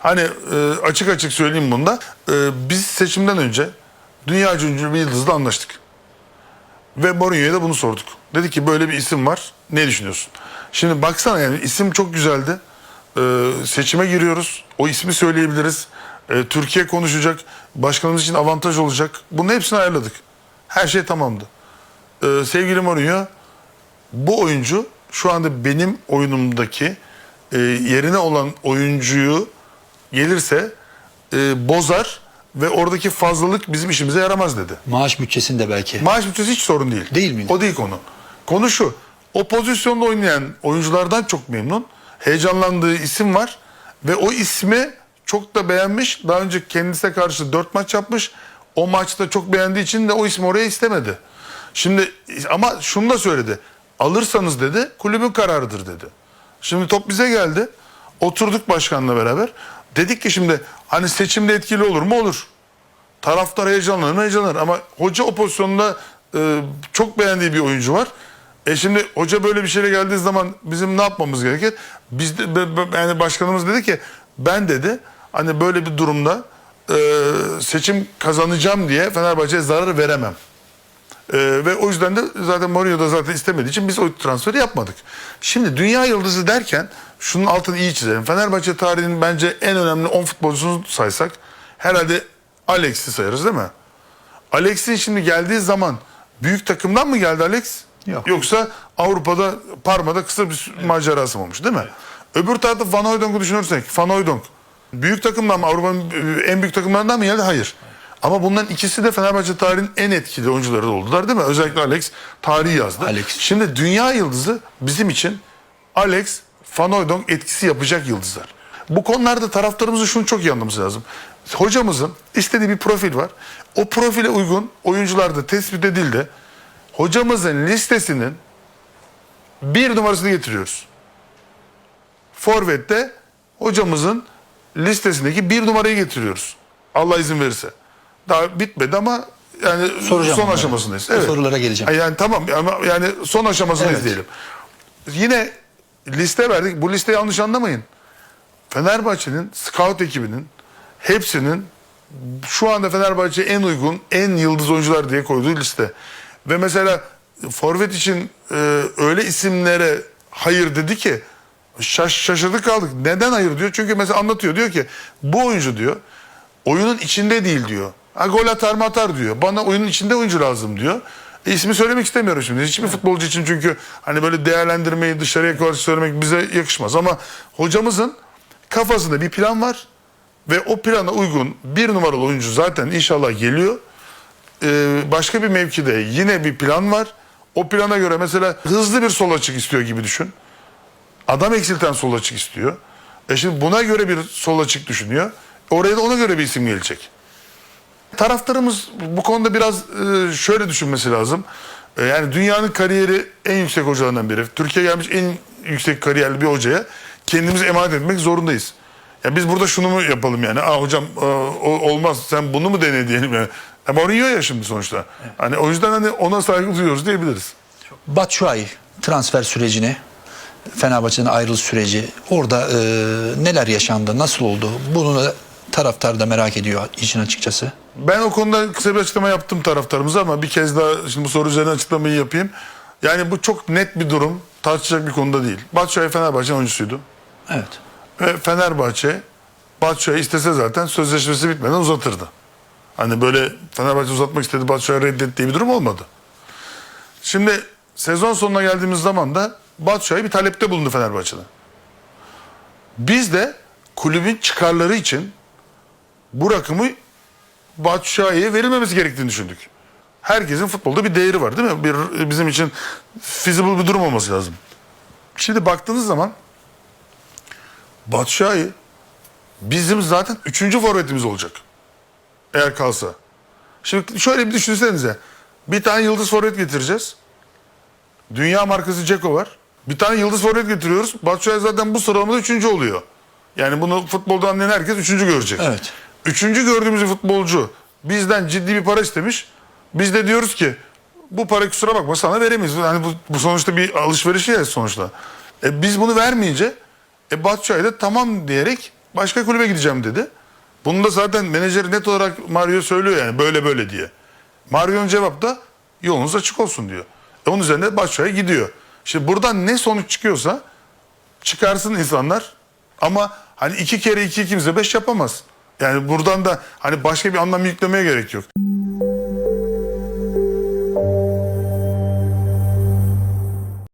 Hani e, açık açık söyleyeyim bunda. E, biz seçimden önce dünya ünlü bir yıldızla anlaştık. Ve Mourinho'ya da bunu sorduk. Dedi ki böyle bir isim var. Ne düşünüyorsun? Şimdi baksana yani isim çok güzeldi. Ee, seçime giriyoruz. O ismi söyleyebiliriz. Ee, Türkiye konuşacak. Başkanımız için avantaj olacak. Bunun hepsini ayarladık. Her şey tamamdı. Ee, sevgili Mourinho bu oyuncu şu anda benim oyunumdaki e, yerine olan oyuncuyu gelirse e, bozar ve oradaki fazlalık bizim işimize yaramaz dedi. Maaş bütçesinde belki. Maaş bütçesi hiç sorun değil. Değil mi? O değil konu. Konu şu. O pozisyonda oynayan oyunculardan çok memnun. Heyecanlandığı isim var. Ve o ismi çok da beğenmiş. Daha önce kendisine karşı dört maç yapmış. O maçta çok beğendiği için de o ismi oraya istemedi. Şimdi ama şunu da söyledi. Alırsanız dedi kulübün kararıdır dedi. Şimdi top bize geldi. Oturduk başkanla beraber. Dedik ki şimdi hani seçimde etkili olur mu? Olur. Taraftar heyecanlanır mı? Heyecanlanır. Ama hoca o pozisyonda e, çok beğendiği bir oyuncu var. E şimdi hoca böyle bir şeyle geldiği zaman bizim ne yapmamız gerekir? Biz de, yani başkanımız dedi ki ben dedi hani böyle bir durumda e, seçim kazanacağım diye Fenerbahçe'ye zarar veremem. E, ve o yüzden de zaten Mourinho da zaten istemediği için biz o transferi yapmadık. Şimdi dünya yıldızı derken şunun altını iyi çizelim. Fenerbahçe tarihinin bence en önemli 10 futbolcusunu saysak herhalde Alex'i sayarız değil mi? Alex'in şimdi geldiği zaman büyük takımdan mı geldi Alex? Yok. Yoksa Avrupa'da Parma'da kısa bir macerası mı olmuş değil mi? Öbür tarafta Van Hooydonk'u düşünürsek Van Hooydonk büyük takımdan mı Avrupa'nın en büyük takımlarından mı geldi? Hayır. Ama bunların ikisi de Fenerbahçe tarihinin en etkili oyuncuları oldular değil mi? Özellikle Alex tarihi yazdı. Alex. Şimdi dünya yıldızı bizim için Alex Van Hooydonk etkisi yapacak yıldızlar. Bu konularda taraftarımızın şunu çok iyi anlaması lazım. Hocamızın istediği bir profil var. O profile uygun oyuncular da tespit edildi. Hocamızın listesinin bir numarasını getiriyoruz. Forvet'te hocamızın listesindeki bir numarayı getiriyoruz. Allah izin verirse. Daha bitmedi ama yani Soracağım son aşamasındayız. O sorulara geleceğim. Yani tamam ama yani son aşamasındayız Evet. diyelim. Yine liste verdik. Bu listeyi yanlış anlamayın. Fenerbahçe'nin scout ekibinin hepsinin şu anda Fenerbahçe en uygun, en yıldız oyuncular diye koyduğu liste. Ve mesela forvet için e, öyle isimlere hayır dedi ki şaş, şaşırdık kaldık. Neden hayır diyor? Çünkü mesela anlatıyor. Diyor ki bu oyuncu diyor oyunun içinde değil diyor. Ha, gol atar mı atar diyor. Bana oyunun içinde oyuncu lazım diyor. E, ismi söylemek istemiyorum şimdi. Hiçbir futbolcu için çünkü hani böyle değerlendirmeyi dışarıya karşı söylemek bize yakışmaz. Ama hocamızın kafasında bir plan var. Ve o plana uygun bir numaralı oyuncu zaten inşallah geliyor. Ee, başka bir mevkide yine bir plan var. O plana göre mesela hızlı bir sol açık istiyor gibi düşün. Adam eksilten sol açık istiyor. E şimdi buna göre bir sol açık düşünüyor. Oraya da ona göre bir isim gelecek. Taraftarımız bu konuda biraz e, şöyle düşünmesi lazım. E, yani dünyanın kariyeri en yüksek hocalarından biri. Türkiye gelmiş en yüksek kariyerli bir hocaya kendimizi emanet etmek zorundayız. Ya biz burada şunu mu yapalım yani? Aa hocam e, olmaz sen bunu mu dene diyelim yani. E, Mourinho ya şimdi sonuçta. Hani o yüzden hani ona saygı duyuyoruz diyebiliriz. Batshuayi transfer sürecini, Fenerbahçe'den ayrılış süreci, orada e, neler yaşandı, nasıl oldu? Bunu taraftar da merak ediyor işin açıkçası. Ben o konuda kısa bir açıklama yaptım taraftarımıza ama bir kez daha şimdi bu soru üzerine açıklamayı yapayım. Yani bu çok net bir durum. Tartışacak bir konuda değil. Batshuayi Fenerbahçe'nin oyuncusuydu. Evet. Ve Fenerbahçe Batshuayi istese zaten sözleşmesi bitmeden uzatırdı. Hani böyle Fenerbahçe uzatmak istedi Batshuayi reddet diye bir durum olmadı. Şimdi sezon sonuna geldiğimiz zaman da Batshuayi bir talepte bulundu Fenerbahçe'den. Biz de kulübün çıkarları için bu rakamı Batshuayi'ye verilmemesi gerektiğini düşündük. Herkesin futbolda bir değeri var değil mi? Bir, bizim için feasible bir durum olması lazım. Şimdi baktığınız zaman Batshuayi bizim zaten üçüncü forvetimiz olacak. Eğer kalsa. Şimdi şöyle bir düşünsenize. Bir tane yıldız forvet getireceğiz. Dünya markası Ceko var. Bir tane yıldız forvet getiriyoruz. Batshuayi zaten bu sıralamada üçüncü oluyor. Yani bunu futbolda anlayan herkes üçüncü görecek. Evet. Üçüncü gördüğümüz futbolcu bizden ciddi bir para istemiş. Biz de diyoruz ki bu para kusura bakma sana veremeyiz. Yani bu, bu sonuçta bir alışveriş ya sonuçta. E, biz bunu vermeyince e, Batshuayi de tamam diyerek başka kulübe gideceğim dedi. Bunu da zaten menajeri net olarak Mario söylüyor yani böyle böyle diye. Mario'nun cevap da yolunuz açık olsun diyor. E onun üzerine Başak'a gidiyor. Şimdi buradan ne sonuç çıkıyorsa çıkarsın insanlar ama hani iki kere iki kimse beş yapamaz. Yani buradan da hani başka bir anlam yüklemeye gerek yok.